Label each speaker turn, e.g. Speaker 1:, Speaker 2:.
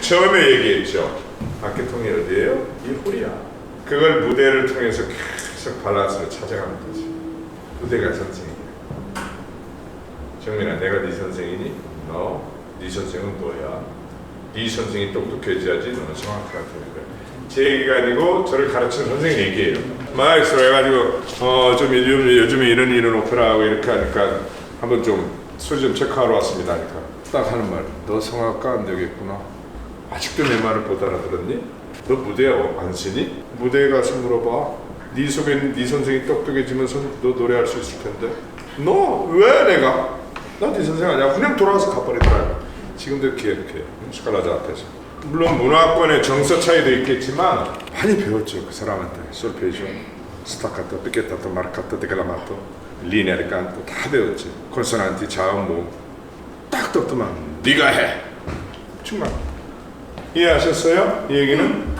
Speaker 1: 처음에 얘기했죠. 박계통이 어디예요? 이 홀이야. 그걸 무대를 통해서 계속 밸런스를 찾아가는 거지. 무대가 선생이야. 정민아, 내가 네 선생이니? 너, 네 선생은 뭐야? 네 선생이 똑똑해져야지 너는 성악가가 되는 거야. 제 얘기가 아니고 저를 가르치는 선생님 얘기예요. 마이스로 해가지고 어좀 요즘 요즘에 이런 이런 오페라하고 이렇게 하니까 한번 좀좀 체크하러 왔습니다 하니까 딱 하는 말. 너 성악가 안 되겠구나. 아직도 내 말을 못 알아들었니? 너 무대에 안 쓰니? 무대에 가서 물어봐. 네 속에 네 선생이 똑똑해지면 선- 너 노래할 수 있을 텐데. 너 왜 내가? 나 네 선생 아니야. 그냥 돌아와서 가버리더라. 지금도 기억해. 스칼라자 앞에서. 물론 문화권의 정서 차이도 있겠지만 많이 배웠죠 그 사람한테 솔페지오, 스타카토, 피케타토, 마르카토, 데클라마토, 리네르 칸토 다 배웠지. 콘소난티, 자음, 뭐. 딱 떴더만 네가 해. 정말 이해하셨어요? 이 얘기는?